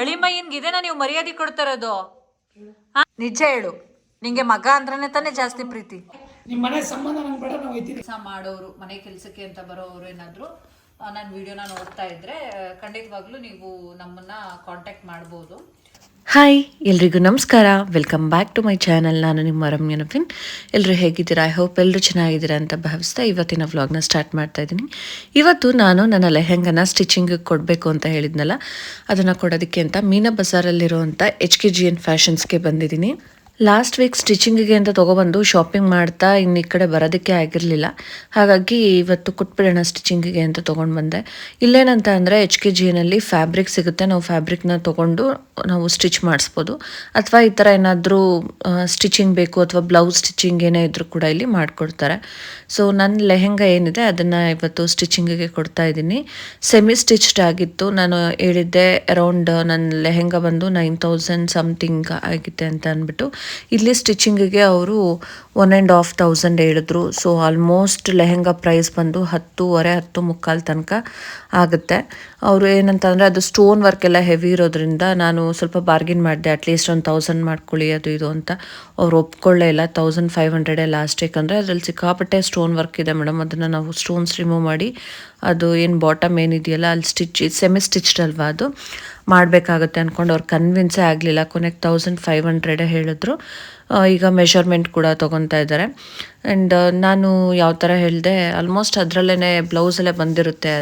ಅಳಿಮಯ್ಯನ್ಗೆ ಇದೇನ ನೀವು ಮರ್ಯಾದೆ ಕೊಡ್ತಾರದು? ನಿಜ ಹೇಳು. ನಿಂಗೆ ಮಗ ಅಂದ್ರೆ ತಾನೇ ಜಾಸ್ತಿ ಪ್ರೀತಿ. ನಿಮ್ಮ ಮನೆ ಸಂಬಂಧ ನಂಗೆ ಬೇಡ ನಾವು ಹೋಯ್ತೀನಿ ಕೆಲಸ ಮಾಡೋರು ಮನೆ ಕೆಲಸಕ್ಕೆ ಅಂತ ಬರೋರು ಏನಾದರೂ ನಾನು ವಿಡಿಯೋನ ನೋಡ್ತಾ ಇದ್ರೆ ಖಂಡಿತವಾಗ್ಲೂ ನೀವು ನಮ್ಮನ್ನ ಕಾಂಟ್ಯಾಕ್ಟ್ ಮಾಡ್ಬೋದು. ಹಾಯ್ ಎಲ್ರಿಗೂ ನಮಸ್ಕಾರ. Welcome back to my channel ನಾನು ನಿಮ್ಮ ರಮ್ಯ ನವೀನ್. ಎಲ್ಲರೂ ಹೇಗಿದ್ದೀರಾ? ಐ ಹೋಪ್ ಎಲ್ಲರೂ ಚೆನ್ನಾಗಿದ್ದೀರಾ ಅಂತ ಭಾವಿಸ್ತಾ ಇವತ್ತಿನ ವ್ಲಾಗ್ನ ಸ್ಟಾರ್ಟ್ ಮಾಡ್ತಾ ಇದ್ದೀನಿ. ಇವತ್ತು ನಾನು ನನ್ನ ಲೆಹೆಂಗನ ಸ್ಟಿಚಿಂಗ್ ಕೊಡಬೇಕು ಅಂತ ಹೇಳಿದ್ನಲ್ಲ, ಅದನ್ನು ಕೊಡೋದಕ್ಕೆ ಅಂತ ಮೀನಾ ಬಜಾರಲ್ಲಿರುವಂಥ ಎಚ್ ಕೆ ಜಿ ಎನ್ ಫ್ಯಾಷನ್ಸ್ಗೆ ಬಂದಿದ್ದೀನಿ. ಲಾಸ್ಟ್ ವೀಕ್ ಸ್ಟಿಚಿಂಗಿಗೆ ಅಂತ ತೊಗೊಬಂದು ಶಾಪಿಂಗ್ ಮಾಡ್ತಾ ಇನ್ನು ಈ ಕಡೆ ಬರೋದಕ್ಕೆ ಆಗಿರಲಿಲ್ಲ. ಹಾಗಾಗಿ ಇವತ್ತು ಕೊಟ್ಬಿಡೋಣ ಸ್ಟಿಚಿಂಗಿಗೆ ಅಂತ ತೊಗೊಂಡು ಬಂದೆ. ಇಲ್ಲೇನಂತ ಅಂದರೆ ಎಚ್ ಕೆ ಜಿನಲ್ಲಿ ಫ್ಯಾಬ್ರಿಕ್ ಸಿಗುತ್ತೆ. ನಾವು ಫ್ಯಾಬ್ರಿಕ್ನ ತೊಗೊಂಡು ನಾವು ಸ್ಟಿಚ್ ಮಾಡಿಸ್ಬೋದು. ಅಥವಾ ಈ ಥರ ಏನಾದರೂ ಸ್ಟಿಚಿಂಗ್ ಬೇಕು ಅಥವಾ ಬ್ಲೌಸ್ ಸ್ಟಿಚಿಂಗ್ ಏನೇ ಇದ್ದರೂ ಕೂಡ ಇಲ್ಲಿ ಮಾಡಿಕೊಡ್ತಾರೆ. ಸೊ ನನ್ನ ಲೆಹೆಂಗ ಏನಿದೆ ಅದನ್ನು ಇವತ್ತು ಸ್ಟಿಚಿಂಗಿಗೆ ಕೊಡ್ತಾ ಇದ್ದೀನಿ. ಸೆಮಿ ಸ್ಟಿಚ್ಡ್ ಆಗಿತ್ತು. ನಾನು ಹೇಳಿದ್ದೆ ಅರೌಂಡ್ ನನ್ನ ಲೆಹೆಂಗ ಬಂದು ನೈನ್ ತೌಸಂಡ್ ಸಮಥಿಂಗ್ ಆಗಿದೆ ಅಂತ ಅಂದ್ಬಿಟ್ಟು. ಇಲ್ಲಿ ಸ್ಟಿಚಿಂಗಿಗೆ ಅವರು ಒನ್ ಆ್ಯಂಡ್ ಆಫ್ ತೌಸಂಡ್ ಹೇಳಿದ್ರು. ಸೊ ಆಲ್ಮೋಸ್ಟ್ ಲೆಹೆಂಗಾ ಪ್ರೈಸ್ ಬಂದು ಹತ್ತೂವರೆ, ಹತ್ತು ಮುಕ್ಕಾಲು ತನಕ ಆಗುತ್ತೆ. ಅವರು ಏನಂತಂದರೆ ಅದು ಸ್ಟೋನ್ ವರ್ಕ್ ಎಲ್ಲ ಹೆವಿ ಇರೋದ್ರಿಂದ ನಾನು ಸ್ವಲ್ಪ ಬಾರ್ಗಿನ್ ಮಾಡಿದೆ ಅಟ್ಲೀಸ್ಟ್ ಒಂದು ತೌಸಂಡ್ ಮಾಡ್ಕೊಳ್ಳಿ, ಅದು ಇದು ಅಂತ. ಅವ್ರು ಒಪ್ಕೊಳ್ಳೇ ಇಲ್ಲ ತೌಸಂಡ್ ಫೈವ್ ಹಂಡ್ರೆಡೇ ಲಾಸ್ಟ್ ಅಂದರೆ ಅದರಲ್ಲಿ ಸಿಕ್ಕಾಪಟ್ಟೆ ಸ್ಟೋನ್ ವರ್ಕ್ ಇದೆ ಮೇಡಮ್, ಅದನ್ನು ನಾವು ಸ್ಟೋನ್ಸ್ ರಿಮೂವ್ ಮಾಡಿ ಅದು ಏನು ಬಾಟಮ್ ಏನಿದೆಯಲ್ಲ, ಅಲ್ಲಿ ಸ್ಟಿಚ್ ಸೆಮಿ ಸ್ಟಿಚ್ಡ್ ಅಲ್ವಾ ಅದು, ಮಾಡಬೇಕಾಗುತ್ತೆ ಅಂದ್ಕೊಂಡು ಅವ್ರು ಕನ್ವಿನ್ಸೇ ಆಗಲಿಲ್ಲ. ಕೊನೆಗೆ ತೌಸಂಡ್ ಫೈವ್ ಹಂಡ್ರೆಡೇ ಹೇಳಿದ್ರು. ಈಗ ಮೆಷರ್ಮೆಂಟ್ ಕೂಡ ತೊಗೊತಾ ಇದ್ದಾರೆ. ಆ್ಯಂಡ್ ನಾನು ಯಾವ ಥರ ಹೇಳಿದೆ ಆಲ್ಮೋಸ್ಟ್ ಅದರಲ್ಲೇ ಬ್ಲೌಸಲ್ಲೇ ಬಂದಿರುತ್ತೆ.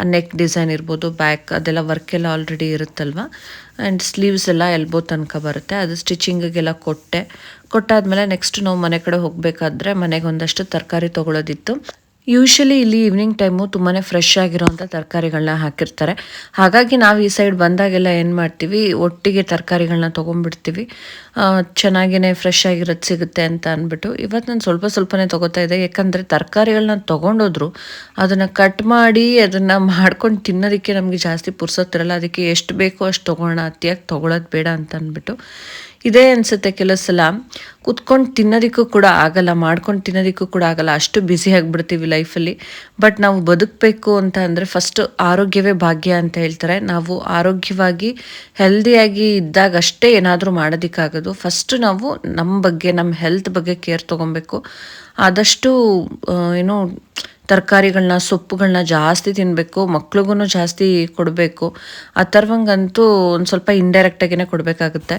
ಆ ನೆಕ್ ಡಿಸೈನ್ ಇರ್ಬೋದು ಬ್ಯಾಕ್ ಅದೆಲ್ಲ ವರ್ಕ್ ಎಲ್ಲ ಆಲ್ರೆಡಿ ಇರುತ್ತಲ್ವ? ಆ್ಯಂಡ್ ಸ್ಲೀವ್ಸ್ ಎಲ್ಲ ಎಲ್ಬೋ ತನಕ ಬರುತ್ತೆ. ಅದು ಸ್ಟಿಚಿಂಗಿಗೆಲ್ಲ ಕೊಟ್ಟೆ. ಕೊಟ್ಟಾದಮೇಲೆ ನೆಕ್ಸ್ಟ್ ನಾವು ಮನೆ ಕಡೆ ಹೋಗಬೇಕಾದ್ರೆ ಮನೆಗೆ ಒಂದಷ್ಟು ತರಕಾರಿ ತೊಗೊಳೋದಿತ್ತು. ಯೂಶಲಿ ಇಲ್ಲಿ ಈವ್ನಿಂಗ್ ಟೈಮು ತುಂಬಾ ಫ್ರೆಶ್ ಆಗಿರೋವಂಥ ತರಕಾರಿಗಳನ್ನ ಹಾಕಿರ್ತಾರೆ. ಹಾಗಾಗಿ ನಾವು ಈ ಸೈಡ್ ಬಂದಾಗೆಲ್ಲ ಏನು ಮಾಡ್ತೀವಿ, ಒಟ್ಟಿಗೆ ತರಕಾರಿಗಳನ್ನ ತೊಗೊಂಡ್ಬಿಡ್ತೀವಿ. ಚೆನ್ನಾಗಿನೇ ಫ್ರೆಶ್ ಆಗಿರೋದು ಸಿಗುತ್ತೆ ಅಂತ ಅಂದ್ಬಿಟ್ಟು ಇವತ್ತು ನಾನು ಸ್ವಲ್ಪ ಸ್ವಲ್ಪನೇ ತೊಗೋತಾ ಇದ್ದೆ. ಯಾಕಂದರೆ ತರಕಾರಿಗಳನ್ನ ತೊಗೊಂಡೋದ್ರು ಅದನ್ನು ಕಟ್ ಮಾಡಿ ಅದನ್ನು ಮಾಡ್ಕೊಂಡು ತಿನ್ನೋದಕ್ಕೆ ನಮಗೆ ಜಾಸ್ತಿ ಪುರ್ಸೊತ್ತಿರಲ್ಲ ಅದಕ್ಕೆ ಎಷ್ಟು ಬೇಕೋ ಅಷ್ಟು ತೊಗೊಳ್ಳೋಣ ಅತಿಯಾಗಿ ತೊಗೊಳೋದು ಬೇಡ ಅಂತ ಅಂದ್ಬಿಟ್ಟು ಇದೇ ಅನಿಸುತ್ತೆ ಕೆಲವು ಸಲ ಕುತ್ಕೊಂಡು ತಿನ್ನೋದಕ್ಕೂ ಕೂಡ ಆಗಲ್ಲ, ಮಾಡ್ಕೊಂಡು ತಿನ್ನೋದಕ್ಕೂ ಕೂಡ ಆಗಲ್ಲ. ಅಷ್ಟು ಬ್ಯುಸಿ ಆಗಿಬಿಡ್ತೀವಿ ಲೈಫಲ್ಲಿ ಬಟ್ ನಾವು ಬದುಕಬೇಕು ಅಂತ ಅಂದರೆ ಫಸ್ಟು ಆರೋಗ್ಯವೇ ಭಾಗ್ಯ ಅಂತ ಹೇಳ್ತಾರೆ. ನಾವು ಆರೋಗ್ಯವಾಗಿ ಹೆಲ್ದಿಯಾಗಿ ಇದ್ದಾಗ ಅಷ್ಟೇ ಏನಾದರೂ ಮಾಡೋದಕ್ಕಾಗೋದು. ಫಸ್ಟ್ ನಾವು ನಮ್ಮ ಬಗ್ಗೆ ನಮ್ಮ ಹೆಲ್ತ್ ಬಗ್ಗೆ ಕೇರ್ ತೊಗೊಬೇಕು. ಆದಷ್ಟು ಏನು ತರಕಾರಿಗಳನ್ನ ಸೊಪ್ಪುಗಳನ್ನ ಜಾಸ್ತಿ ತಿನ್ನಬೇಕು ಮಕ್ಳಿಗೂ ಜಾಸ್ತಿ ಕೊಡಬೇಕು. ಆ ಥರವಂಗಂತೂ ಒಂದು ಸ್ವಲ್ಪ ಇಂಡೈರೆಕ್ಟಾಗಿನೇ ಕೊಡಬೇಕಾಗುತ್ತೆ.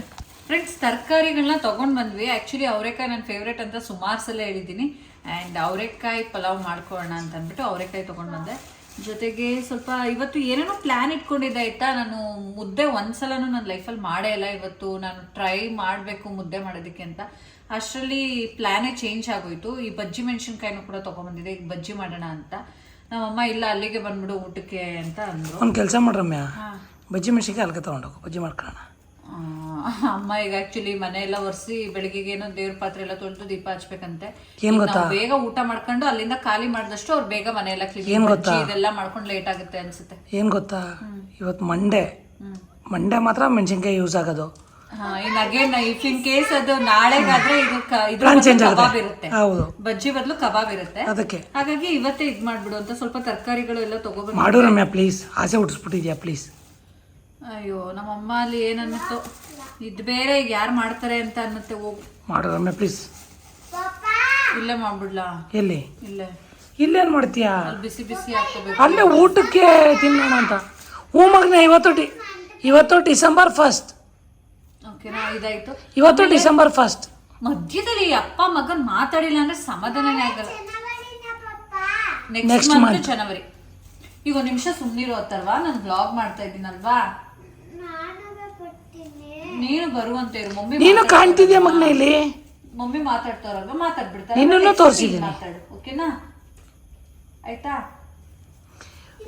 ಫ್ರೆಂಡ್ಸ್ ತರಕಾರಿಗಳನ್ನ ತಗೊಂಡ್ ಬಂದ್ವಿ. ಆ್ಯಕ್ಚುಲಿ ಅವರೇಕಾಯಿ ನನ್ನ ಫೇವ್ರೇಟ್ ಅಂತ ಸುಮಾರು ಸಲ ಹೇಳಿದ್ದೀನಿ. ಆ್ಯಂಡ್ ಅವರೆಕಾಯಿ ಪಲಾವ್ ಮಾಡ್ಕೊಳ್ಳೋಣ ಅಂತ ಅಂದ್ಬಿಟ್ಟು ಅವರೆಕಾಯಿ ತೊಗೊಂಡು ಬಂದೆ. ಜೊತೆಗೆ ಸ್ವಲ್ಪ ಇವತ್ತು ಏನೇನೋ ಪ್ಲ್ಯಾನ್ ಇಟ್ಕೊಂಡಿದ್ದೆ ಆಯ್ತಾ? ನಾನು ಮುದ್ದೆ ಒಂದ್ಸಲನೂ ನನ್ನ ಲೈಫಲ್ಲಿ ಮಾಡೇ ಇಲ್ಲ. ಇವತ್ತು ನಾನು ಟ್ರೈ ಮಾಡಬೇಕು ಮುದ್ದೆ ಮಾಡೋದಕ್ಕೆ ಅಂತ. ಅಷ್ಟರಲ್ಲಿ ಪ್ಲ್ಯಾನೇ ಚೇಂಜ್ ಆಗೋಯಿತು. ಈ ಬಜ್ಜಿ ಮೆಣಸಿನ್ಕಾಯಿನೂ ಕೂಡ ತಗೊಂಡ್ಬಂದಿದೆ ಈಗ ಬಜ್ಜಿ ಮಾಡೋಣ ಅಂತ. ನಮ್ಮಮ್ಮ ಇಲ್ಲ ಅಲ್ಲಿಗೆ ಬಂದ್ಬಿಡು ಊಟಕ್ಕೆ ಅಂತ ಅಂದರು. ಒಂದು ಕೆಲಸ ಮಾಡ್ರಮ್ಯ? ಬಜ್ಜಿ ಮೆಣಸಿನ್ಕಾಯಿ ಅಲ್ಲಿಗೆ ತೊಗೊಂಡೋಗು ಬಜ್ಜಿ ಮಾಡ್ಕೊಳ್ಳೋಣ. ಅಮ್ಮ ಈಗ ಆಕ್ಚುಲಿ ಮನೆ ಎಲ್ಲ ಒರೆಸಿ ಬೆಳಿಗ್ಗೆ ಏನೋ ದೇವ್ರ ಪಾತ್ರೆ ಎಲ್ಲ ತೊಳೆದು ದೀಪ ಹಚ್ಬೇಕಂತೆ. ಏನ್ ಗೊತ್ತಾ? ನಾವ್ ಬೇಗ ಊಟ ಮಾಡ್ಕೊಂಡು ಅಲ್ಲಿಂದ ಖಾಲಿ ಮಾಡಿದಷ್ಟು ಅವ್ರು ಬೇಗ ಮನೆ ಎಲ್ಲ ಕ್ಲೀನ್ ಇದೆಲ್ಲ ಮಾಡ್ಕೊಂಡು ಲೇಟ್ ಆಗುತ್ತೆ ಅನ್ಸುತ್ತೆ. ಏನು ಗೊತ್ತಾ? ಇವತ್ತು ಮಂಡೆ ಮಂಡೆ ಮಾತ್ರ ಮೆಣಸಿನ್ಕಾಯಿ ಯೂಸ್ ಆಗೋದು. ಹಾ in again if in case ಅದು ನಾಳೆಗಾದ್ರೆ ಇದು ಕ- ಇದ್ರ Plan ಬದಲು ಆಗುತ್ತೆ. ಕಬಾಬ್ ಇರುತ್ತೆ. ಹೌದು. ಬಜ್ಜಿ ಬದಲು ಕಬಾಬ್ ಇರುತ್ತೆ. ಅದಕ್ಕೆ. ಹಾಗಾಗಿ ಇವತ್ತೇ ಇದ್ ಮಾಡ್ಬಿಡು ಅಂತ ಸ್ವಲ್ಪ ತರಕಾರಿಗಳು ಎಲ್ಲ ತಗೋಬೇಕು. ಮಾಡು ರಮ್ಯಾ ಪ್ಲೀಸ್ ಆಸೆ ಹುಟ್ಟಿಸ್ಬಿಟ್ಟಿದ್ಯಾ ಪ್ಲೀಸ್ ಅಯ್ಯೋ ನಮ್ಮ ಅಮ್ಮ ಅಲ್ಲಿ ಏನನ್ನುತ್ತೋ ಇದ್ ಬೇರೆ ಈಗ ಯಾರು ಮಾಡ್ತಾರೆ ಅಂತ ಅನ್ನತ್ತೆ ಹೋಗು. ಮಾಡೋದಮ್ಮ ಪ್ಲೀಸ್ ಇಲ್ಲೇ ಮಾಡ್ಬಿಡ್ಲಾ? ಎಲ್ಲಿ? ಇಲ್ಲೇ. ಇಲ್ಲೇನು ಮಾಡ್ತೀಯಾ? ಅಲ್ಲಿ ಬಿಸಿ ಬಿಸಿ ಹಾಕೋಬೇಕು ಅಲ್ಲೇ ಊಟಕ್ಕೆ ತಿನ್ನೋಣ ಅಂತ. ಹ್ಞೂ ಮಗನ ಇವತ್ತು ಡಿ ಇವತ್ತು ಡಿಸೆಂಬರ್ ಫಸ್ಟ್ ಓಕೆನಾ ಇದಾಯ್ತು. ಇವತ್ತು ಡಿಸೆಂಬರ್ ಫಸ್ಟ್ ಮಧ್ಯದಲ್ಲಿ ಅಪ್ಪ ಮಗನ್ ಮಾತಾಡಿಲ್ಲ ಅಂದ್ರೆ ಸಮಾಧಾನನೇ ಆಗಲ್ಲ. ನೆಕ್ಸ್ಟ್ ಮಂತ್ ಜನವರಿ ಈಗ ಒಂದ್ ನಿಮಿಷ ಸುಮ್ನಿರೋ ಅತ್ತಲ್ವಾ ನಾನು ಬ್ಲಾಗ್ ಮಾಡ್ತಾ ಇದ್ದೀನಲ್ವಾ? ನೀನು ಬರುವಂತ ಇರು. ಮಮ್ಮಿ ನೀನು ಕಾಣ್ತಿದ್ಯಾ ಮಗ್ನ ಇಲ್ಲಿ? ಮಮ್ಮಿ ಮಾತಾಡ್ತಾರಲ್ವ? ಮಾತಾಡ್ಬಿಡ್ತಾರೆ ನಿನ್ನನ್ನು ತೋರಿಸಿದ್ದೀನಿ. ಮಾತಾಡು ಓಕೆನಾ? ಆಯ್ತಾ?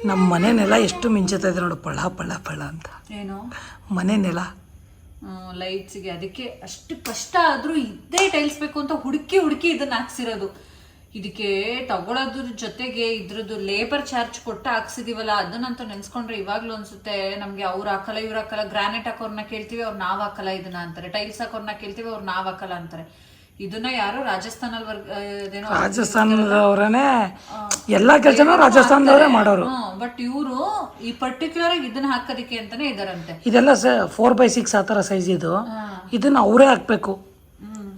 ನಮ್ಮ ಮನೆ ನೆಲ ಎಷ್ಟು ಮಿಂಚುತ್ತಾ ಇದೆ ನೋಡು ಪಳ ಪಳ ಪಳ ಅಂತ. ಏನು? ಮನೆ ನೆಲ. ಲೈಟ್ಸ್ಗೆ ಅದಕ್ಕೆ ಅಷ್ಟು ಕಷ್ಟ ಆದ್ರೂ ಇದ್ದೇ ಟೈಲ್ಸ್ ಬೇಕು ಅಂತ ಹುಡುಕಿ ಹುಡುಕಿ ಇದನ್ನ ಹಾಕ್ಸಿರೋದು. ಇದಕ್ಕೆ ತಗೊಳೋದ್ರ ಜೊತೆಗೆ ಇದ್ರದ್ದು ಲೇಬರ್ ಚಾರ್ಜ್ ಕೊಟ್ಟು ಹಾಕ್ಸಿದೀವಲ್ಲ ಅದನ್ನಂತೂ ನೆನ್ಸ್ಕೊಂಡ್ರೆ ಇವಾಗ್ಲೂ ಅನ್ಸುತ್ತೆ ನಮ್ಗೆ ಅವ್ರು ಹಾಕಲ್ಲ ಇವ್ರು ಹಾಕಲ್ಲ ಗ್ರಾನೈಟ್ ಹಾಕೋರ್ನ ಕೇಳ್ತೀವಿ ಅವ್ರು ನಾವ್ ಹಾಕಲ್ಲ ಇದನ್ನ ಅಂತಾರೆ. ಟೈಲ್ಸ್ ಹಾಕೋರ್ನ ಕೇಳ್ತೀವಿ ಅವ್ರು ನಾವ್ ಹಾಕಲ್ಲ ಅಂತಾರೆ. ಇದನ್ನ ಯಾರು ರಾಜಸ್ಥಾನ ವರ್ಗ ರಾಜಸ್ಥಾನದವ್ರೇ ಎಲ್ಲ ಕೆಲಸನೂ ರಾಜಸ್ಥಾನದವರೇ ಮಾಡೋರು. ಬಟ್ ಇವರು ಈ ಪರ್ಟಿಕ್ಯುಲರ್ ಆಗಿ ಇದನ್ನ ಹಾಕೋದಿಕ್ಕೆ ಅಂತಾನೆ ಇದಾರಂತೆ. ಇದೆಲ್ಲ ಸ ಫೋರ್ ಬೈ ಸಿಕ್ಸ್ ಆ ತರ ಸೈಜ್ ಇದು. ಇದನ್ನ ಅವರೇ ಹಾಕ್ಬೇಕು.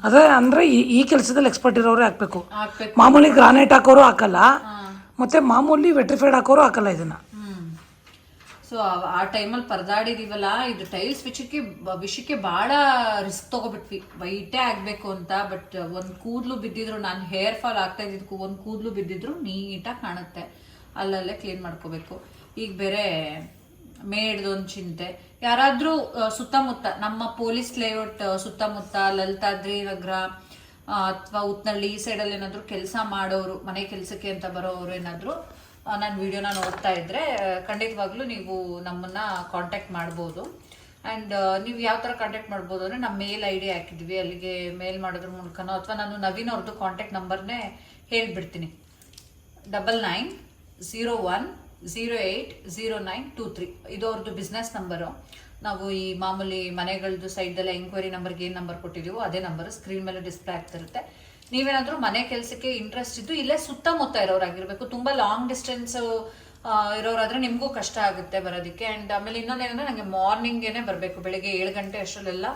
ಅದೇ ಅಂದ್ರೆ ಈ- ಈ ಕೆಲಸದಲ್ಲಿ ಎಕ್ಸ್ಪರ್ಟ್ ಇರೋರೇ ಹಾಕ್ಬೇಕು. ಮಾಮೂಲಿ ಗ್ರಾನೈಟ್ ಹಾಕೋರು ಹಾಕಲ್ಲ. ಮತ್ತೆ ಮಾಮೂಲಿ ವೆಟ್ರಿಫೈಡ್ ಹಾಕೋರು ಹಾಕಲ್ಲ ಇದನ್ನ. ಸೊ ಆ ಟೈಮಲ್ಲಿ ಪರದಾಡಿದೀವಲ್ಲ ಇದು ಟೈಲ್ಸ್ ವಿಷಯಕ್ಕೆ ವಿಷಯಕ್ಕೆ ಭಾಳ ರಿಸ್ಕ್ ತಗೋಬಿಟ್ವಿ. ವೈಟೇ ಆಗಬೇಕು ಅಂತ ಬಟ್ ಒಂದು ಕೂದಲು ಬಿದ್ದಿದ್ರು ನಾನು ಹೇರ್ ಫಾಲ್ ಆಗ್ತಾ ಇದ್ದಿದ್ದಕ್ಕೂ ಒಂದು ಕೂದಲು ಬಿದ್ದಿದ್ರು ನೀಟಾಗಿ ಕಾಣುತ್ತೆ. ಅಲ್ಲಲ್ಲೇ ಕ್ಲೀನ್ ಮಾಡ್ಕೋಬೇಕು. ಈಗ ಬೇರೆ ಮೇಡ್ದೊಂದು ಚಿಂತೆ. ಯಾರಾದರೂ ಸುತ್ತಮುತ್ತ ನಮ್ಮ ಪೊಲೀಸ್ ಲೇಔಟ್ ಸುತ್ತಮುತ್ತ ಲಲಿತಾದ್ರಿ ನಗರ ಅಥವಾ ಉತ್ನಳ್ಳಿ ಈ ಸೈಡಲ್ಲಿ ಏನಾದರೂ ಕೆಲಸ ಮಾಡೋರು ಮನೆ ಕೆಲಸಕ್ಕೆ ಅಂತ ಬರೋರು ಏನಾದರೂ ನಾನು ವಿಡಿಯೋನ ನೋಡ್ತಾ ಇದ್ರೆ ಆ, ಖಂಡಿತವಾಗ್ಲೂ ನೀವು ನಮ್ಮನ್ನ ಕಾಂಟ್ಯಾಕ್ಟ್ ಮಾಡ್ಬೋದು. ಆ್ಯಂಡ್ ನೀವು ಯಾವ ಥರ ಕಾಂಟ್ಯಾಕ್ಟ್ ಮಾಡ್ಬೋದು ಅಂದರೆ ನಮ್ಮ ಮೇಲ್ ಐ ಡಿ ಹಾಕಿದ್ವಿ ಅಲ್ಲಿಗೆ ಮೇಲ್ ಮಾಡೋದ್ರ ಮೂಲಕನೋ ಅಥವಾ ನಾನು ನವೀನ್ ಅವ್ರದ್ದು ಕಾಂಟ್ಯಾಕ್ಟ್ ನಂಬರ್ನೇ ಹೇಳಿಬಿಡ್ತೀನಿ. Double nine zero one zero eight zero nine two three. ಇದು ಅವ್ರದ್ದು ಬಿಸ್ನೆಸ್ ನಂಬರು ನಾವು ಈ ಮಾಮೂಲಿ ಮನೆಗಳದ್ದು ಸೈಡಲ್ಲ ಎಂಕ್ವೈರಿ ನಂಬರ್ಗೆ ಏನು ನಂಬರ್ ಕೊಟ್ಟಿದ್ದೀವೋ ಅದೇ ನಂಬರ್ ಸ್ಕ್ರೀನ್ ಮೇಲೆ ಡಿಸ್ಪ್ಲೇ ಆಗ್ತಿರುತ್ತೆ. ನೀವೇನಾದರೂ ಮನೆ ಕೆಲಸಕ್ಕೆ ಇಂಟ್ರೆಸ್ಟ್ ಇದ್ದು ಇಲ್ಲೇ ಸುತ್ತಮುತ್ತ ಇರೋರಾಗಿರಬೇಕು. ತುಂಬ ಲಾಂಗ್ ಡಿಸ್ಟೆನ್ಸ್ ಇರೋರಾದ್ರೆ ನಿಮಗೂ ಕಷ್ಟ ಆಗುತ್ತೆ ಬರೋದಕ್ಕೆ. ಆ್ಯಂಡ್ ಆಮೇಲೆ ಇನ್ನೊಂದೇನೆಂದ್ರೆ ನನಗೆ ಮಾರ್ನಿಂಗೇನೆ ಬರಬೇಕು. ಬೆಳಿಗ್ಗೆ ಏಳು ಗಂಟೆ ಅಷ್ಟರಲ್ಲೆಲ್ಲ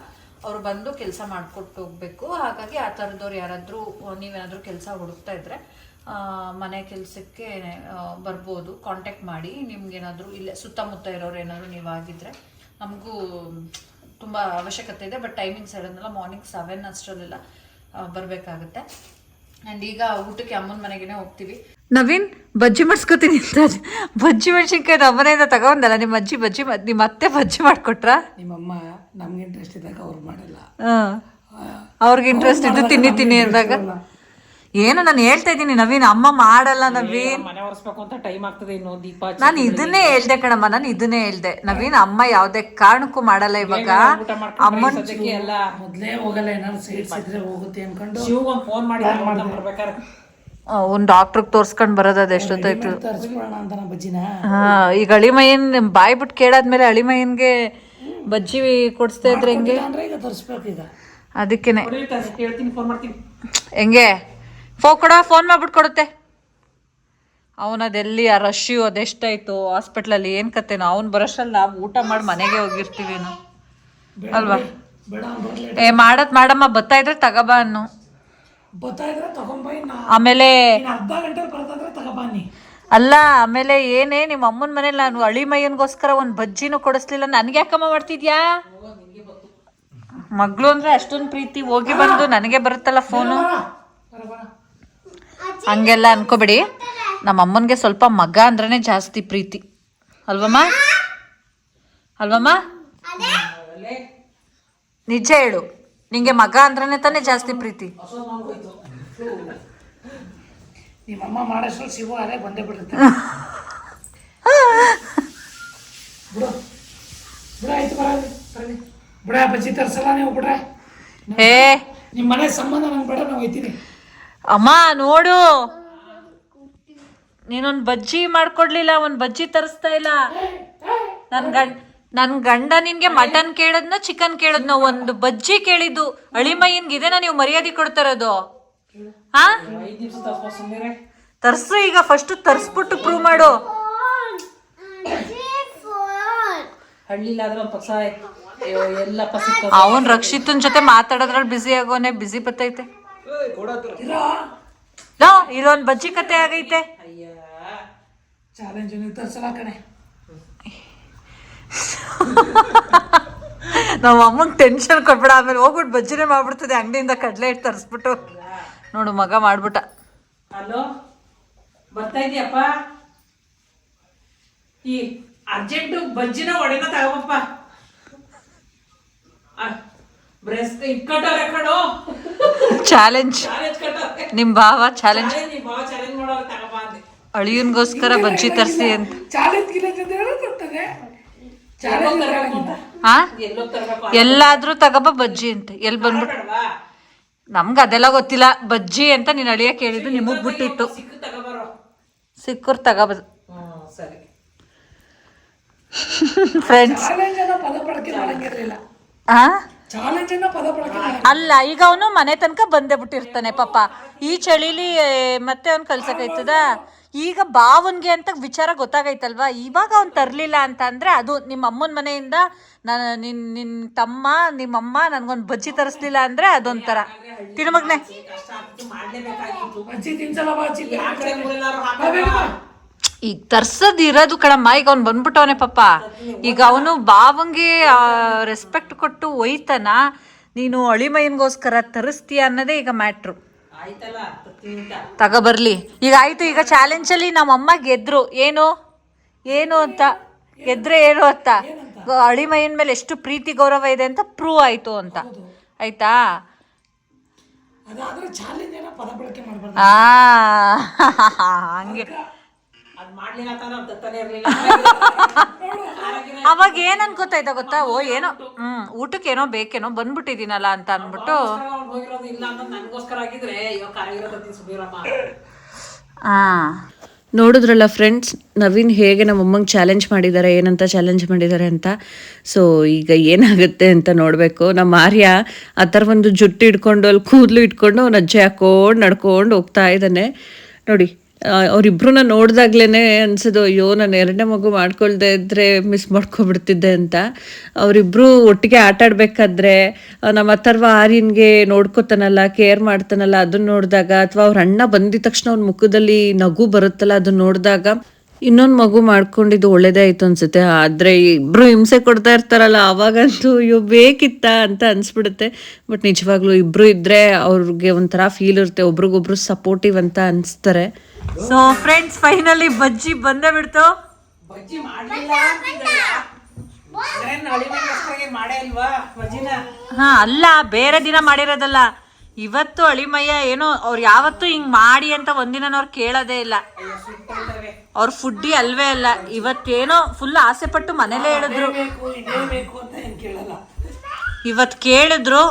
ಅವರು ಬಂದು ಕೆಲಸ ಮಾಡಿಕೊಟ್ಟು ಹೋಗಬೇಕು. ಹಾಗಾಗಿ ಆ ಥರದವ್ರು ಯಾರಾದರೂ ನೀವೇನಾದರೂ ಕೆಲಸ ಹುಡುಕ್ತಾ ಇದ್ರೆ ಆ, ಮನೆ ಕೆಲಸಕ್ಕೆ ಬರ್ಬೋದು. ಕಾಂಟ್ಯಾಕ್ಟ್ ಮಾಡಿ. ನಿಮ್ಗೇನಾದರೂ ಇಲ್ಲೇ ಸುತ್ತಮುತ್ತ ಇರೋರು ಏನಾದರೂ ನೀವು ಆಗಿದ್ರೆ ನಮಗೂ ತುಂಬ ಅವಶ್ಯಕತೆ ಇದೆ. ಬಟ್ ಟೈಮಿಂಗ್ಸ್ ಹೇಳೋದಲ್ಲ ಮಾರ್ನಿಂಗ್ ಸೆವೆನ್ ಅಷ್ಟರಲ್ಲೆಲ್ಲ ಬರಬೇಕಾಗುತ್ತೆ. ಆ್ಯಂಡ್ ಈಗ ಊಟಕ್ಕೆ ಅಮ್ಮನ ಮನೆಗೇನೆ ಹೋಗ್ತೀವಿ. ನವೀನ್ ಬಜ್ಜಿ ಮಾಡಿಸ್ಕೊತೀನಿ ಅಂತ. ಬಜ್ಜಿ ಮೆಣಸಿನ್ಕಾಯಿ ನಮ್ಮನೆಯಿಂದ ತಗೊಂಡಲ್ಲ ನಿಮ್ಮ ಅಜ್ಜಿ ಬಜ್ಜಿ ನಿಮ್ಮ ಅತ್ತೆ ಬಜ್ಜಿ ಮಾಡಿಕೊಟ್ರಾ? ನಿಮ್ಮಮ್ಮ ನಮ್ಗೆ ಇಂಟ್ರೆಸ್ಟ್ ಇದ್ದಾಗ ಅವ್ರು ಮಾಡಲ್ಲ. ಅವ್ರಿಗೆ ಇಂಟ್ರೆಸ್ಟ್ ಇದ್ದು ತಿನ್ನಿ ತಿನ್ನಿ ಅಂದಾಗ. ಏನು ನಾನು ಹೇಳ್ತಾ ಇದ್ದೀನಿ ನವೀನ್ ಅಮ್ಮ ಮಾಡಲ್ಲ ನವೀನ್. ಮನೆ ಒರೆಸ್ಬೇಕು ಅಂತ ಟೈಮ್ ಆಗ್ತದೆ ಇನ್ನು ದೀಪ ನಾನು ಇದನ್ನೇ ಹೇಳ್ದೆ ಕಣಮ್ಮ ನಾನು ಇದನ್ನೇ ಹೇಳ್ದೆ. ನವೀನ್ ಅಮ್ಮ ಯಾವ್ದೇ ಕಾರಣಕ್ಕೂ ಮಾಡಲ್ಲ ಇವಾಗ. ಅಮ್ಮ ಎಲ್ಲ ಮೊದ್ಲೇ ಹೋಗಲ್ಲ ಏನಾದ್ರು ಸೇರ್ಸ್ ಇದ್ರೆ ಹೋಗುತ್ತೆ ಅನ್ಕೊಂಡು. ಶಿವಗೊಂದು ಫೋನ್ ಮಾಡಿ ಬರ್ಬೇಕಾರೆ? ಒಂದ್ ಡಾಕ್ಟ್ರಿಗೆ ತೋರ್ಸ್ಕೊಂಡ್ ಬರೋದು ಅದು ಎಷ್ಟೊತ್ತಾಯ್ತು ಅಂತ ನಾ ಬಜ್ಜಿನ. ಹಾ ಈಗ ಅಳಿಮಯನ್ ಬಾಯ್ ಬಿಟ್ಟು ಕೇಳಾದ್ಮೇಲೆ ಅಳಿಮಯನ್ಗೆ ಬಜ್ಜಿ ಕೊಡಿಸ್ತಾ ಇದ್ರೆ ಹೆಂಗೆ? ಅಂದ್ರೆ ಈಗ ತರಿಸ್ಬೇಕು ಈಗ. ಅದಕ್ಕೇನೆ. ಹೇಳ್ತೀನಿ ಫೋನ್ ಮಾಡ್ತೀನಿ. ಹೆಂಗೆ? ಫೋ ಕೊಡ ಫೋನ್ ಮಾಡ್ಬಿಟ್ಟು ಕೊಡುತ್ತೆ ಅವನದೆಲ್ಲಿ ಆ ರಶ್ಯು ಅದೆಷ್ಟಾಯ್ತು? ಹಾಸ್ಪಿಟ್ಲಲ್ಲಿ ಏನು ಕತೆನೋ? ಅವ್ನು ಬರೋಷ್ಟ್ರಲ್ಲಿ ನಾವು ಊಟ ಮಾಡಿ ಮನೆಗೆ ಹೋಗಿರ್ತೀವಿ ನಾವು. ಅಲ್ವಾ? ಏ ಮಾಡತ್ ಮಾಡಮ್ಮ ಬತ್ತಾ ಇದ್ರೆ ತಗಬಾ ಅನ್ನು ಆಮೇಲೆ ಅಲ್ಲ ಆಮೇಲೆ ಏನೇ ನಿಮ್ಮ ಅಮ್ಮನ ಮನೇಲಿ ನಾನು ಅಳಿ ಮೈಯನ್ಗೋಸ್ಕರ ಒಂದು ಬಜ್ಜಿನೂ ಕೊಡಿಸ್ಲಿಲ್ಲ. ನನಗೆ ಯಾಕಮ್ಮ ಮಾಡ್ತಿದ್ಯಾ? ಮಗಳು ಅಂದ್ರೆ ಅಷ್ಟೊಂದು ಪ್ರೀತಿ. ಹೋಗಿ ಬಂದು ನನಗೆ ಬರುತ್ತಲ್ಲ ಫೋನು ಹಂಗೆಲ್ಲ ಅನ್ಕೋಬೇಡಿ. ನಮ್ಮ ಅಮ್ಮನಿಗೆ ಸ್ವಲ್ಪ ಮಗ ಅಂದ್ರೇ ಜಾಸ್ತಿ ಪ್ರೀತಿ. ಅಲ್ವಮ್ಮ? ಅಲ್ವಮ್ಮ? ನಿಜ ಹೇಳು. ನಿಂಗೆ ಮಗ ಅಂದ್ರೆ ತಾನೇ ಜಾಸ್ತಿ ಪ್ರೀತಿ. ನಿಮ್ಮಮ್ಮ ಮಾಡೋಷ್ಟ್ರಲ್ಲಿ ಶಿವ ಅದೇ ಬಂದೇ ಬಿಡುತ್ತೆ. ಬಿಡು. ಬಿಡ ಆಯ್ತು ಬರಲಿ ಬಿಡ ಬಜ್ಜಿ ತರ್ಸಲ್ಲ ನೀವು ಬಿಡ್ರೆ. ಹೇ. ನಿಮ್ಮ ಮನೆ ಸಂಬಂಧ ನಂಗೆ ಬೇಡ ನಾವು ಹೋಯ್ತೀನಿ. ಅಮ್ಮ ನೋಡು. ನೀನೊಂದು ಬಜ್ಜಿ ಮಾಡ್ಕೊಡ್ಲಿಲ್ಲ ಒಂದು ಬಜ್ಜಿ ತರಿಸ್ತಾ ಇಲ್ಲ. ನನ್ ಗಂಡ ನನ್ ಗಂಡ ನಿನ್ಗೆ ಮಟನ್ ಕೇಳದ್ನ ಚಿಕನ್ ಕೇಳದ್ನ ಒಂದು ಬಜ್ಜಿ ಕೇಳಿದ್ದು. ಅಳಿಮಯ್ಯನ್ಗೆ ಇದೇನಾ ನೀವು ಮರ್ಯಾದೆ ಕೊಡ್ತಾರದು? ಹಾ ತರ್ಸು ಈಗ ಫಸ್ಟ್ ತರ್ಸ್ಬಿಟ್ಟು ಪ್ರೂವ್ ಮಾಡು. ಅವನ್ ರಕ್ಷಿತನ್ ಜೊತೆ ಮಾತಾಡೋದ್ರಲ್ಲಿ ಬಿಸಿ ಆಗೋನೆ ಬಿಸಿ ಬತ್ತೈತೆ. ಲೋ ಇಲ್ಲೊಂದ್ ಬಜ್ಜಿ ಕತೆ ಆಗೈತೆ ಚಾಲೆಂಜ್ ತರ್ಸಲ್ಲ ಕಣೆ. ನಮ್ಮ ಅಮ್ಮಂಗೆ ಟೆನ್ಷನ್ ಕೊಟ್ಬಿಡ ಆಮೇಲೆ ಹೋಗ್ಬಿಟ್ಟು ಬಜ್ಜಿನೇ ಮಾಡ್ಬಿಡ್ತದೆ ಅಂಗಡಿಯಿಂದ ಕಡಲೆ ಹಿಟ್ಟು ತರಿಸ್ಬಿಟ್ಟು. ನೋಡು ಮಗ ಮಾಡ್ಬಿಟ್ಟ. ಹಲೋ? ಬರ್ತಾ ಇದೆಯಪ್ಪ? ಈ ಅರ್ಜೆಂಟ್ ಬಜ್ಜಿನ ಒಡೆನ ತಗೋಪ್ಪ. ಬ್ರೆಸ್ಟ್ ಇಟ್ಕೊಟ್ಟವ್ರೆ ಕಣೋ. ಚಾಲೆಂಜ್ ನಿಮ್ ಭಾವ ಚಾಲೆಂಜ್ ಅಳಿಯನ್ಗೋಸ್ಕರ ಬಜ್ಜಿ ತರಿಸಿ ಅಂತ. ಹಾ ಎಲ್ಲೋ ತರಬೇಕು ಎಲ್ಲಾದ್ರೂ ತಗಬ ಬಜ್ಜಿ ಅಂತ. ಎಲ್ಲಿ ಬಂದ್ಬಿಟ್ಟು ನಮ್ಗೆ ಅದೆಲ್ಲ ಗೊತ್ತಿಲ್ಲ. ಬಜ್ಜಿ ಅಂತ ನೀನು ಅಳಿಯ ಕೇಳಿದ್ದು ನಿಮಗ್ ಬಿಟ್ಟಿತ್ತು. ಸಿಕ್ಕರು ತಗೋಬಾರೋ ಸಿಕ್ಕೂರ್ ತಗಬ ಫ್ರೆಂಡ್ಸ್ ಹಾ ಅಲ್ಲ ಈಗ ಅವನು ಮನೆ ತನಕ ಬಂದೇ ಬಿಟ್ಟಿರ್ತಾನೆ ಪಾಪ. ಈ ಚಳಿಲಿ ಮತ್ತೆ ಅವ್ನು ಕಲ್ಸಕೈತದ ಈಗ ಬಾವನ್ಗೆ ಅಂತ ವಿಚಾರ ಗೊತ್ತಾಗೈತಲ್ವಾ? ಇವಾಗ ಅವ್ನು ತರ್ಲಿಲ್ಲ ಅಂತ ಅಂದ್ರೆ ಅದು ನಿಮ್ಮ ಅಮ್ಮನ ಮನೆಯಿಂದ ನಾನು ನಿನ್ ನಿನ್ ತಮ್ಮ ನಿಮ್ಮಮ್ಮ ನನ್ಗೊಂದು ಬಜ್ಜಿ ತರಿಸ್ಲಿಲ್ಲ ಅಂದ್ರೆ ಅದೊಂಥರ. ತಿರುಮಗ್ನೆ. ಈಗ ತರ್ಸದ್ ಇರೋದು ಕಣಮ್ಮ ಈಗ ಅವ್ನು ಬಂದ್ಬಿಟ್ಟವನೆ ಪಾಪ. ಈಗ ಅವನು ಬಾವಂಗೆ ರೆಸ್ಪೆಕ್ಟ್ ಕೊಟ್ಟು ಒಯ್ತಾನ. ನೀನು ಅಳಿಮಯ್ಯನ್ಗೋಸ್ಕರ ತರಿಸ್ತೀಯ ಅನ್ನೋದೇ ಈಗ ಮ್ಯಾಟ್ರು ತಗೋಬರ್ಲಿ. ಈಗ ಆಯ್ತು ಈಗ ಚಾಲೆಂಜ್ ಅಲ್ಲಿ ನಮ್ಮ ಅಮ್ಮ ಗೆದ್ರು. ಏನು? ಏನು ಅಂತ? ಗೆದ್ರೆ ಏನು ಅಂತ? ಅಳಿಮಯ್ಯನ ಮೇಲೆ ಎಷ್ಟು ಪ್ರೀತಿ ಗೌರವ ಇದೆ ಅಂತ ಪ್ರೂವ್ ಆಯ್ತು ಅಂತ. ಆಯ್ತಾ? ಹಂಗೆ. ಅವಾಗ ಏನ್ ಅನ್ಕೋತಾಯ್ತ ಗೊತ್ತಾ? ಓ ಏನೋ ಹ್ಮ್ ಊಟಕ್ಕೆ ಏನೋ ಬೇಕೇನೋ ಬಂದ್ಬಿಟ್ಟಿದೀನಲ್ಲ ಅಂತ ಅನ್ಬಿಟ್ಟು ಹಾ ಇಲ್ಲ ಅಂತ ನನ್ಗೋಸ್ಕರ ಆಗಿದ್ರೆ ಇವಾಗ ಕಾರಾಗಿರೋ ತತ್ತಿ ಸುಬೀರಮ್ಮ ಆ ನೋಡಿದ್ರಲ್ಲ ಫ್ರೆಂಡ್ಸ್ ನವೀನ್ ಹೇಗೆ ನಮ್ಮ ಅಮ್ಮಂಗೆ ಚಾಲೆಂಜ್ ಮಾಡಿದ್ದಾರೆ ಏನಂತ ಚಾಲೆಂಜ್ ಮಾಡಿದ್ದಾರೆ ಅಂತ. ಸೊ ಈಗ ಏನಾಗುತ್ತೆ ಅಂತ ನೋಡಬೇಕು. ನಮ್ಮ ಆರ್ಯ ಆ ಥರ ಒಂದು ಜುಟ್ಟು ಇಟ್ಕೊಂಡು ಅಲ್ಲಿ ಕೂದಲು ಇಟ್ಕೊಂಡು ಅವ್ನ ಅಜ್ಜೆ ಹಾಕೊಂಡು ನಡ್ಕೊಂಡು ಹೋಗ್ತಾ ಇದ್ದಾನೆ. ನೋಡಿ ಅವರಿಬ್ರನ್ನ ನೋಡ್ದಾಗ್ಲೇ ಅನ್ಸೋದು ಅಯ್ಯೋ ನಾನು ಎರಡನೇ ಮಗು ಮಾಡ್ಕೊಳ್ದೆ ಇದ್ರೆ ಮಿಸ್ ಮಾಡ್ಕೊಬಿಡ್ತಿದ್ದೆ ಅಂತ. ಅವರಿಬ್ರು ಒಟ್ಟಿಗೆ ಆಟ ಆಡ್ಬೇಕಾದ್ರೆ ಆ, ನಮ್ಮ ಅಥರ್ವ ಆರ್ಯನ್ಗೆ ನೋಡ್ಕೊತಾನಲ್ಲ ಕೇರ್ ಮಾಡ್ತಾನಲ್ಲ ಅದನ್ನ ನೋಡಿದಾಗ ಅಥವಾ ಅವ್ರ ಅಣ್ಣ ಬಂದಿದ ತಕ್ಷಣ ಅವ್ನ ಮುಖದಲ್ಲಿ ನಗು ಬರುತ್ತಲ್ಲ ಅದನ್ನ ನೋಡಿದಾಗ ಇನ್ನೊಂದು ಮಗು ಮಾಡ್ಕೊಂಡಿದ್ದು ಒಳ್ಳೇದೇ ಆಯ್ತು ಅನ್ಸುತ್ತೆ. ಆದ್ರೆ ಇಬ್ಬರು ಹಿಂಸೆ ಕೊಡ್ತಾ ಇರ್ತಾರಲ್ಲ ಅವಾಗಂತೂ ಅಯ್ಯೋ ಬೇಕಿತ್ತ ಅಂತ ಅನಿಸ್ಬಿಡುತ್ತೆ. ಬಟ್ ನಿಜವಾಗ್ಲೂ ಇಬ್ಬರು ಇದ್ದರೆ ಅವ್ರಿಗೆ ಒಂಥರ ಫೀಲ್ ಇರುತ್ತೆ ಒಬ್ರಿಗೊಬ್ರು ಸಪೋರ್ಟಿವ್ ಅಂತ ಅನಿಸ್ತಾರೆ. ಸೊ ಫ್ರೆಂಡ್ಸ್ ಫೈನಲಿ ಬಜ್ಜಿ ಬಂದೇ ಬಿಡ್ತು. ಬಜ್ಜಿ ಮಾಡ್ಲಿಲ್ಲ ಅಂತಿದ್ದಲ್ಲ ಅಂದ್ರೆ ಅಳಿಮೈಗೋಸ್ಕರ ಏನ್ ಮಾಡೇ ಇಲ್ವಾ? ಬಜ್ಜಿನ? ಹಾ ಅಲ್ಲ ಬೇರೆ ದಿನ ಮಾಡಿರೋದಲ್ಲ. ಇವತ್ತು ಅಳಿಮಯ್ಯ ಏನೋ ಅವ್ರು ಯಾವತ್ತೂ ಹಿಂಗ್ ಮಾಡಿ ಅಂತ ಒಂದಿನ ಅವ್ರು ಕೇಳೋದೇ ಇಲ್ಲ ಅವ್ರ ಫುಡ್ಡಿ ಅಲ್ವೇ ಅಲ್ಲ ಇವತ್ತೇನೋ ಫುಲ್ ಆಸೆ ಪಟ್ಟು ಮನೇಲೇ ಹೇಳಿದ್ರು ಇವತ್ತು ಇದೇ ಬೇಕು ಅಂತ ಏನ್ ಕೇಳಲ್ಲ ಇವತ್ ಕೇಳಿದ್ರು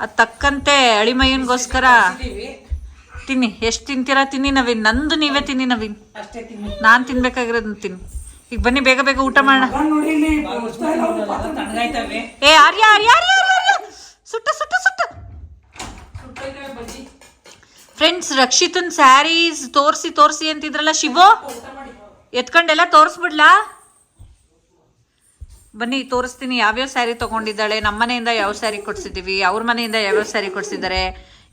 ಅದ್ ತಕ್ಕಂತೆ ಅಳಿಮಯ್ಯನ್ಗೋಸ್ಕರ ತಿನ್ನಿ ಎಷ್ಟು ತಿಂತೀರಾ ತಿನ್ನಿ ನವೀನ್ ನಂದು ನೀವೇ ತಿನ್ನಿ ನವೀನ್ ಅಷ್ಟೇ ತಿನ್ನಿ ನಾನ್ ತಿನ್ಬೇಕಾಗಿರೋದನ್ನ ತಿನ್ನಿ ಈಗ ಬನ್ನಿ ಬೇಗ ಬೇಗ ಊಟ ಮಾಡೋಣ ಏ ಆರ್ಯ ಆರ್ಯ ಸುಟ್ಟ ಸುಟ್ಟ ಸುಟ್ಟ ಫ್ರೆಂಡ್ಸ್ ರಕ್ಷಿತನ್ ಸ್ಯಾರೀಸ್ ತೋರಿಸಿ ತೋರಿಸಿ ಅಂತಿದ್ರಲ್ಲ ಶಿವೋ? ಎತ್ಕೊಂಡೆಲ್ಲ ತೋರಿಸ್ಬಿಡ್ಲಾ? ಬನ್ನಿ, ತೋರಿಸ್ತೀನಿ. ಯಾವ್ಯಾವ ಸ್ಯಾರಿ ತಗೊಂಡಿದ್ದಾಳೆ? ನಮ್ಮ ಮನೆಯಿಂದ ಯಾವ ಸ್ಯಾರಿ ಕೊಡ್ಸಿದ್ದೀವಿ? ಅವ್ರ ಮನೆಯಿಂದ ಯಾವ್ಯಾವ ಸ್ಯಾರಿ ಕೊಡ್ಸಿದ್ದಾರೆ?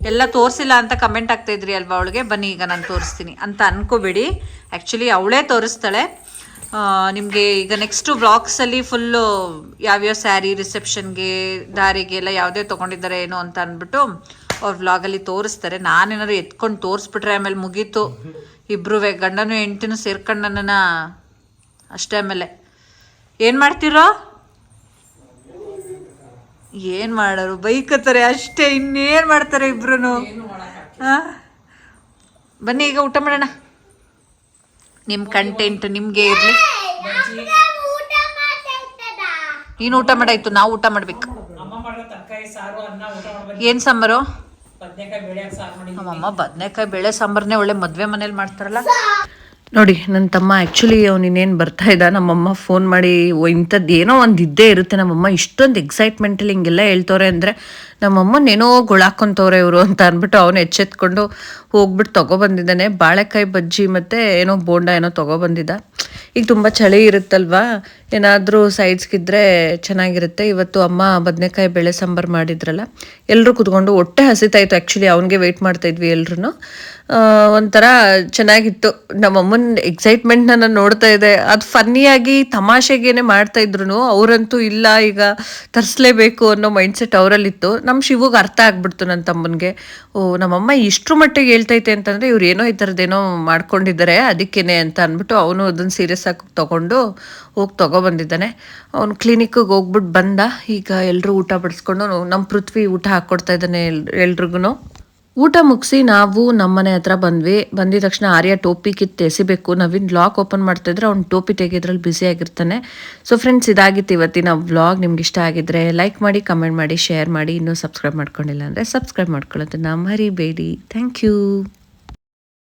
ಎಲ್ಲ ತೋರಿಸಿಲ್ಲ ಅಂತ ಕಮೆಂಟ್ ಆಗ್ತಾ ಇದ್ರಿ ಅಲ್ವಾ ಅವಳಿಗೆ? ಬನ್ನಿ, ಈಗ ನಾನು ತೋರಿಸ್ತೀನಿ ಅಂತ ಅನ್ಕೋಬೇಡಿ. ಆ್ಯಕ್ಚುಲಿ ಅವಳೇ ತೋರಿಸ್ತಾಳೆ. ನಿಮಗೆ ಈಗ ನೆಕ್ಸ್ಟು ಬ್ಲಾಗ್ಸಲ್ಲಿ ಫುಲ್ಲು ಯಾವ್ಯಾವ ಸ್ಯಾರಿ ರಿಸೆಪ್ಷನ್ಗೆ ದಾರಿಗೆ ಎಲ್ಲ ಯಾವುದೇ ತೊಗೊಂಡಿದ್ದಾರೆ, ಏನು ಅಂತ ಅಂದ್ಬಿಟ್ಟು ಅವ್ರ ವ್ಲಾಗಲ್ಲಿ ತೋರಿಸ್ತಾರೆ. ನಾನೇನಾದ್ರು ಎತ್ಕೊಂಡು ತೋರಿಸ್ಬಿಟ್ರೆ ಆಮೇಲೆ ಮುಗೀತು. ಇಬ್ರು ಗಂಡನು ಹೆಂಡ್ತಿನೂ ಸೇರ್ಕೊಂಡು ನನ್ನನ್ನು ಅಷ್ಟೇ ಆಮೇಲೆ. ಏನು ಮಾಡ್ತೀರೋ? ಏನು ಮಾಡೋರು? ಬೈಕತ್ತಾರೆ ಅಷ್ಟೇ. ಇನ್ನೇನು ಮಾಡ್ತಾರೆ ಇಬ್ರು ಬನ್ನಿ ಈಗ ಊಟ ಮಾಡೋಣ. ನಿಮ್ಮ ಕಂಟೆಂಟ್ ನಿಮಗೆ ಇರಲಿ. ನೀನು ಊಟ ಮಾಡಾಯ್ತು. ನಾವು ಊಟ ಮಾಡ್ಬೇಕು. ಏನು ಸಾಂಬಾರು? ನಮ್ಮಮ್ಮ ಬದನೆಕಾಯಿ ಬೇಳೆ ಸಾಂಬಾರನ್ನೇ ಒಳ್ಳೆ ಮದುವೆ ಮನೇಲಿ ಮಾಡ್ತಾರಲ್ಲ. ನೋಡಿ ನನ್ನ ತಮ್ಮ ಆ್ಯಕ್ಚುಲಿ ಅವ್ನು ಇನ್ನೇನು ಬರ್ತಾ ಇದ್ದ ನಮ್ಮಮ್ಮ ಫೋನ್ ಮಾಡಿ ಓ ಇಂಥದ್ದು ಏನೋ ಒಂದು ಇದ್ದೇ ಇರುತ್ತೆ ನಮ್ಮಮ್ಮ. ಇಷ್ಟೊಂದು ಎಕ್ಸೈಟ್ಮೆಂಟಲ್ಲಿ ಹಿಂಗೆಲ್ಲ ಹೇಳ್ತವ್ರೆ ಅಂದರೆ ನಮ್ಮಮ್ಮನೇನೋ ಗುಳಾಕೊಂತವ್ರೆ ಇವರು ಅಂತ ಅಂದ್ಬಿಟ್ಟು ಅವನು ಎಚ್ಚೆತ್ಕೊಂಡು ಹೋಗ್ಬಿಟ್ಟು ತೊಗೊಬಂದಿದ್ದಾನೆ. ಬಾಳೆಕಾಯಿ ಬಜ್ಜಿ ಮತ್ತು ಏನೋ ಬೋಂಡ ಏನೋ ತೊಗೊಬಂದಿದ್ದ. ಈಗ ತುಂಬ ಚಳಿ ಇರುತ್ತಲ್ವಾ? ಏನಾದರೂ ಸೈಡ್ಸ್ಗಿದ್ರೆ ಚೆನ್ನಾಗಿರುತ್ತೆ. ಇವತ್ತು ಅಮ್ಮ ಬದನೆಕಾಯಿ ಬೇಳೆ ಸಾಂಬಾರು ಮಾಡಿದ್ರಲ್ಲ ಎಲ್ಲರೂ ಕುತ್ಕೊಂಡು ಹೊಟ್ಟೆ ಹಸಿತಾಯಿತ್ತು ಆ್ಯಕ್ಚುಲಿ ಅವನಿಗೆ ವೆಯ್ಟ್ ಮಾಡ್ತಾಯಿದ್ವಿ ಎಲ್ಲರೂ ಒಂಥರ ಚೆನ್ನಾಗಿತ್ತು. ನಮ್ಮಮ್ಮನ ಎಕ್ಸೈಟ್ಮೆಂಟ್ ನಾನು ನೋಡ್ತಾ ಇದ್ದೆ ಅದು ಫನ್ನಿಯಾಗಿ ತಮಾಷೆಗೇನೆ ಮಾಡ್ತಾ ಇದ್ರು ಅವರಂತೂ ಇಲ್ಲ, ಈಗ ತರಿಸ್ಲೇಬೇಕು ಅನ್ನೋ ಮೈಂಡ್ಸೆಟ್ ಅವರಲ್ಲಿತ್ತು. ನಮ್ಮ ಶಿವಗೆ ಅರ್ಥ ಆಗ್ಬಿಡ್ತು ನನ್ನ ತಮ್ಮನಿಗೆ. ಓ, ನಮ್ಮಮ್ಮ ಇಷ್ಟು ಮಟ್ಟಿಗೆ ಹೇಳ್ತೈತೆ ಅಂತಂದರೆ ಇವ್ರು ಏನೋ ಈ ಥರದ್ದೇನೋ ಮಾಡ್ಕೊಂಡಿದ್ದಾರೆ, ಅದಕ್ಕೇನೆ ಅಂತ ಅಂದ್ಬಿಟ್ಟು ಅವನು ಅದನ್ನು ಸೀರಿಯಸ್ ಆಗಿ ತೊಗೊಂಡು ಹೋಗಿ ತೊಗೊಬಂದಿದ್ದಾನೆ. ಅವ್ನು ಕ್ಲಿನಿಕ್ಕಿಗೆ ಹೋಗ್ಬಿಟ್ಟು ಬಂದ. ಈಗ ಎಲ್ಲರೂ ಊಟ ಬಡಿಸ್ಕೊಂಡು ನಮ್ಮ ಪೃಥ್ವಿ ಊಟ ಹಾಕ್ಕೊಡ್ತಾ ಇದ್ದಾನೆ ಎಲ್ ಎಲ್ರಿಗೂ ಊಟ ಮುಗಿಸಿ ನಾವು ನಮ್ಮನೆ ಹತ್ರ ಬಂದ್ವಿ. ಬಂದಿದ ತಕ್ಷಣ ಆರ್ಯ ಟೋಪಿ ಕಿತ್ತು ಎಸಿಬೇಕು. ನವೀನ್ ಲಾಕ್ ಓಪನ್ ಮಾಡ್ತಿದ್ರೆ ಅವ್ನು ಟೋಪಿ ತೆಗೆದ್ರಲ್ಲಿ ಬ್ಯುಸಿ ಆಗಿರ್ತಾನೆ. ಸೊ ಫ್ರೆಂಡ್ಸ್ ಇದಾಗಿತ್ತು ಇವತ್ತಿನ ವ್ಲಾಗ್ ನಿಮ್ಗೆ ಇಷ್ಟ ಆಗಿದ್ರೆ ಲೈಕ್ ಮಾಡಿ ಕಮೆಂಟ್ ಮಾಡಿ ಶೇರ್ ಮಾಡಿ. ಇನ್ನೂ ಸಬ್ಸ್ಕ್ರೈಬ್ ಮಾಡ್ಕೊಂಡಿಲ್ಲ ಅಂದರೆ ಸಬ್ಸ್ಕ್ರೈಬ್ ಮಾಡ್ಕೊಳ್ಳೋದನ್ನ ಮರಿಬೇಡಿ. Thank you